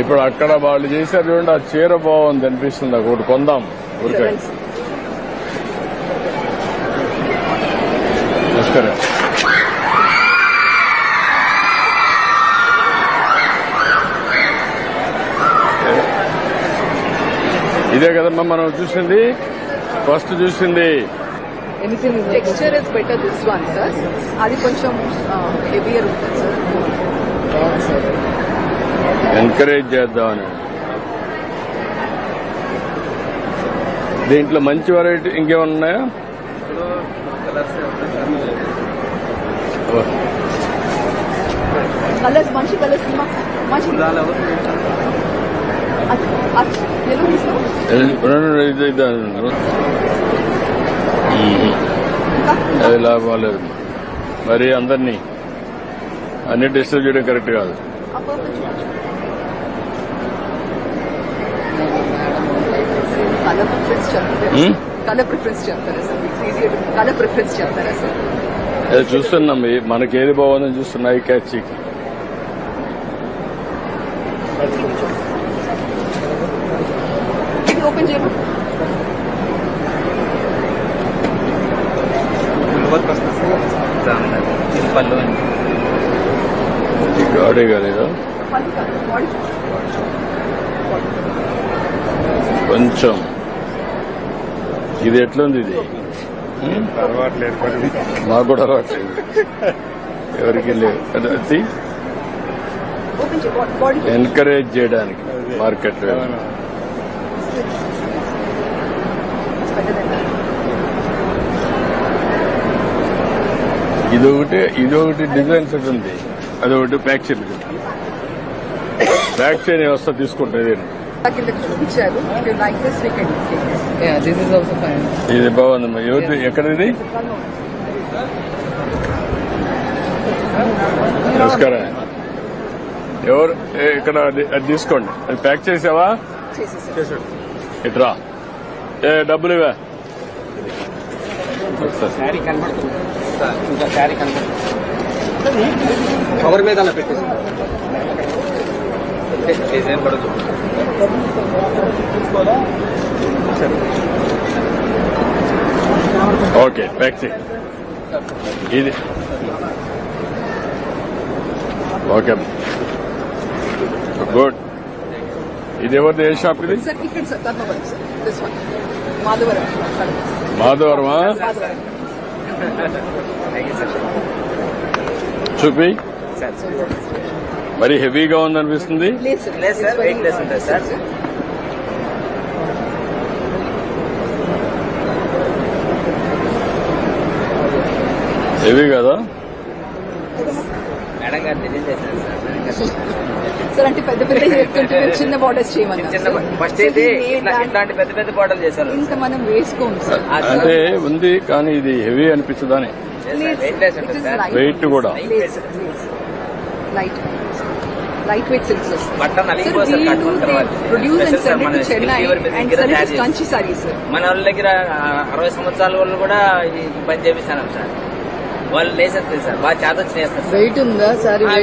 ఇప్పుడు అక్కడ వాళ్ళు చేశారు చూడండి ఆ చీర బాగుంది అనిపిస్తుంది ఒకటి కొందాం ఊరికే. నమస్కారం. ఇదే కదమ్మా మనం చూసింది ఫస్ట్ చూసింది. Texture is better this one sir అది కొంచెం హెవియర్ ఉంటుంది సార్ ఎంకరేజ్ చేద్దామని. దీంట్లో మంచి వెరైటీ ఇంకేమన్నా ఉన్నాయా? ఓ, కలర్స్ మంచి మంచి. అది లాభం లేదు. మరి అందరినీ అన్ని డిస్టర్బ్ చేయడం కరెక్ట్ కాదు. చూస్తున్నాం. ఈ- మనకి ఏది బాగుందని చూస్తున్నాయి క్యాచ్ ఇది ఓపెన్ చేయమా? పళ్ళు గాడే కాలేదా కొంచెం. ఇది ఎట్లుంది ఇది? మాకు కూడా అలవాట్లేదు. ఎవరికి లేవు. అది- చేయడానికి మార్కెట్ ఇదొకటి ఇది ఒకటి ఇది ఒకటి డిజైన్ సెట్ ఉంది. అదొకటి ప్యాక్ బ్యాక్ చైన్ బ్యాక్ వ్యవస్థ తీసుకుంటుంది ఇది బాగుందమ్మా ఎవరి ఎక్కడిది? నమస్కారం. ఎవరు? ఏ, ఇక్కడ అది- తీసుకోండి. అది ప్యాక్ చేసావా? ఇట్రా. ఏ డబ్బులు ఇవా కవర్ మీద పెట్టేసి. డిజైన్ పడదు ఓకే చేయి ఇది ఓకే గుడ్ ఇది ఎవరిది ఏ షాప్ ఇది మాధవరమా మాధవరం చూపి మరి హెవీగా ఉందనిపిస్తుంది. హెవీ కదా? సార్ అంటే పెద్ద పెద్ద చెప్తుంటే మీరు చిన్న బార్డర్స్ చేయమన్నారు. చిన్న సార్. ఫస్ట్ సార్, అయితే ఇది ఇట్లా- దాని- ఇట్లాంటి పెద్ద పెద్ద బాటలు చేశారు. ఇంకా మనం వేసుకోము సార్ ఆ సార్. అంటే ఉంది కానీ ఇది హెవీ అనిపించదని వెయిట్ కూడా. Light light weight silks produce and send మన to Chennai and send Kanchi sorry sir మన వాళ్ళ దగ్గర అరవై సంవత్సరాల వాళ్ళు కూడా ఈ పని చేపిస్తాను సార్. వాళ్ళు లేసేస్తారు సార్. బాగా చేత సార్. Weight ఉందా? Sorry Ah,